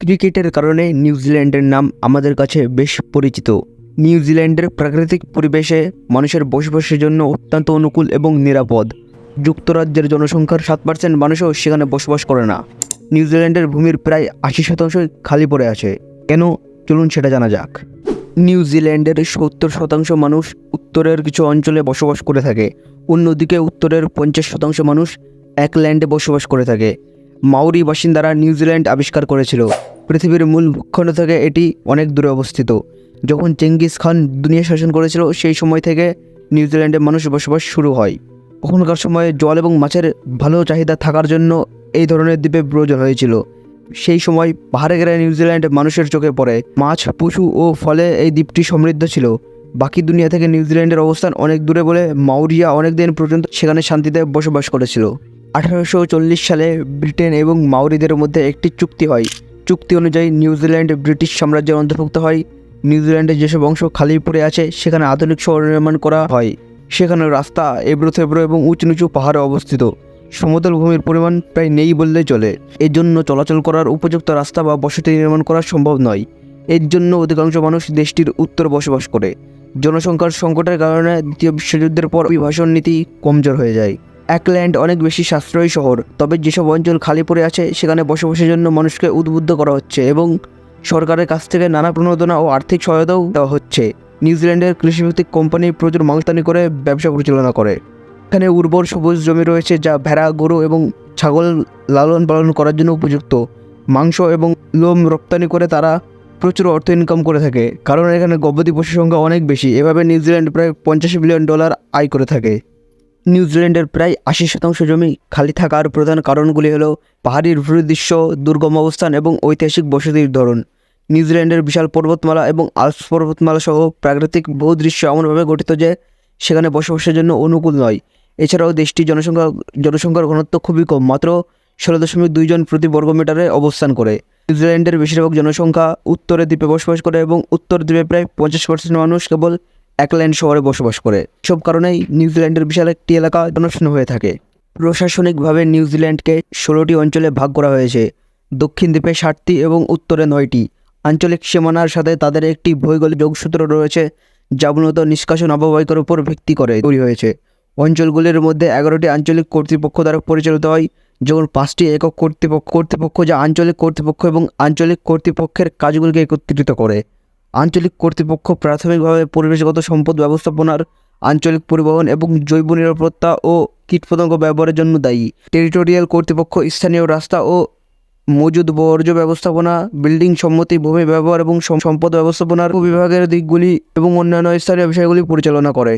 ক্রিকেটের কারণে নিউজিল্যান্ডের নাম আমাদের কাছে বেশ পরিচিত। নিউজিল্যান্ডের প্রাকৃতিক পরিবেশে মানুষের বসবাসের জন্য অত্যন্ত অনুকূল এবং নিরাপদ। যুক্তরাজ্যের জনসংখ্যার সাত পার্সেন্ট মানুষও সেখানে বসবাস করে না। নিউজিল্যান্ডের ভূমির প্রায় আশি শতাংশ খালি পড়ে আছে। কেন? চলুন সেটা জানা যাক। নিউজিল্যান্ডের সত্তর শতাংশ মানুষ উত্তরের কিছু অঞ্চলে বসবাস করে থাকে। অন্যদিকে উত্তরের পঞ্চাশ শতাংশ মানুষ একল্যান্ডে বসবাস করে থাকে। মাউরি বাসিন্দারা নিউজিল্যান্ড আবিষ্কার করেছিল। পৃথিবীর মূল ভূখণ্ড থেকে এটি অনেক দূরে অবস্থিত। যখন চেঙ্গিস খান দুনিয়া শাসন করেছিল, সেই সময় থেকে নিউজিল্যান্ডে মানুষ বসবাস শুরু হয়। তখনকার সময়ে জল এবং মাছের ভালো চাহিদা থাকার জন্য এই ধরনের দ্বীপে প্রয়োজন হয়েছিল। সেই সময় পাহাড়ে গেলে নিউজিল্যান্ড মানুষের চোখে পড়ে। মাছ, পশু ও ফলে এই দ্বীপটি সমৃদ্ধ ছিল। বাকি দুনিয়া থেকে নিউজিল্যান্ডের অবস্থান অনেক দূরে বলে মাউরিয়া অনেক দিন পর্যন্ত সেখানে শান্তিতে বসবাস করেছিল। আঠারোশো চল্লিশ সালে ব্রিটেন এবং মাউরিদের মধ্যে একটি চুক্তি হয়। চুক্তি অনুযায়ী নিউজিল্যান্ড ব্রিটিশ সাম্রাজ্যের অন্তর্ভুক্ত হয়। নিউজিল্যান্ডের যেসব অংশ খালি পড়ে আছে, সেখানে আধুনিক শহর নির্মাণ করা হয়। সেখানে রাস্তা, এবড়ো থেবড়ো এবং উঁচু নিচু পাহাড়ে অবস্থিত। সমতল ভূমির পরিমাণ প্রায় নেই বললেই চলে। এর জন্য চলাচল করার উপযুক্ত রাস্তা বা বসতি নির্মাণ করা সম্ভব নয়। এর জন্য অধিকাংশ মানুষ দেশটির উত্তর বসবাস করে। জনসংখ্যার সংকটের কারণে দ্বিতীয় বিশ্বযুদ্ধের পর অভিবাসন নীতি কমজোর হয়ে যায়। একল্যান্ড অনেক বেশি সাশ্রয়ী শহর, তবে যেসব অঞ্চল খালি পড়ে আছে, সেখানে বসবাসের জন্য মানুষকে উদ্বুদ্ধ করা হচ্ছে এবং সরকারের কাছ থেকে নানা প্রণোদনা ও আর্থিক সহায়তাও দেওয়া হচ্ছে। নিউজিল্যান্ডের কৃষিভিত্তিক কোম্পানি প্রচুর মাংসানি করে ব্যবসা পরিচালনা করে। এখানে উর্বর সবুজ জমি রয়েছে যা ভেড়া, গরু এবং ছাগল লালন পালন করার জন্য উপযুক্ত। মাংস এবং লোম রপ্তানি করে তারা প্রচুর অর্থ ইনকাম করে থাকে, কারণ এখানে গবাদি পশুর সংখ্যা অনেক বেশি। এভাবে নিউজিল্যান্ড প্রায় পঞ্চাশ বিলিয়ন ডলার আয় করে থাকে। নিউজিল্যান্ডের প্রায় আশি শতাংশ জমি খালি থাকার প্রধান কারণগুলি হলো পাহাড়ির ভূদৃশ্য, দুর্গম অবস্থান এবং ঐতিহাসিক বসতির ধরন। নিউজিল্যান্ডের বিশাল পর্বতমালা এবং আলপস পর্বতমালা সহ প্রাকৃতিক ভূদৃশ্য এমনভাবে গঠিত যে সেখানে বসবাসের জন্য অনুকূল নয়। এছাড়াও দেশটির জনসংখ্যা, জনসংখ্যার ঘনত্ব খুবই কম, মাত্র ষোলো দশমিক দুই জন প্রতি বর্গমিটারে অবস্থান করে। নিউজিল্যান্ডের বেশিরভাগ জনসংখ্যা উত্তরে দ্বীপে বসবাস করে এবং উত্তর দ্বীপে প্রায় পঞ্চাশ পার্সেন্ট মানুষ কেবল একল্যান্ড শহরে বসবাস করে। সব কারণেই নিউজিল্যান্ডের বিশাল একটি এলাকা জনশূন্য হয়ে থাকে। প্রশাসনিকভাবে নিউজিল্যান্ডকে ষোলোটি অঞ্চলে ভাগ করা হয়েছে। দক্ষিণ দ্বীপে ষাটটি এবং উত্তরে নয়টি। আঞ্চলিক সীমানার সাথে তাদের একটি ভৌগোলিক যোগসূত্র রয়েছে, যা মূলত নিষ্কাশন অববাহিকার উপর ভিত্তি করে তৈরি হয়েছে। অঞ্চলগুলির মধ্যে এগারোটি আঞ্চলিক কর্তৃপক্ষ দ্বারা পরিচালিত হয়, যেমন পাঁচটি একক কর্তৃপক্ষ কর্তৃপক্ষ যা আঞ্চলিক কর্তৃপক্ষ এবং আঞ্চলিক কর্তৃপক্ষের কাজগুলিকে একত্রিত করে। আঞ্চলিক কর্তৃপক্ষ প্রাথমিকভাবে পরিবেশগত সম্পদ ব্যবস্থাপনার আঞ্চলিক পরিবহন এবং জৈব নিরাপত্তা ও কীটপতঙ্গ ব্যবহারের জন্য দায়ী। টেরিটোরিয়াল কর্তৃপক্ষ স্থানীয় রাস্তা ও মজুদ বর্জ্য ব্যবস্থাপনা, বিল্ডিং সম্মতি, ভূমি ব্যবহার এবং সম্পদ ব্যবস্থাপনার বিভাগের দিকগুলি এবং অন্যান্য স্থানীয় বিষয়গুলি পরিচালনা করে।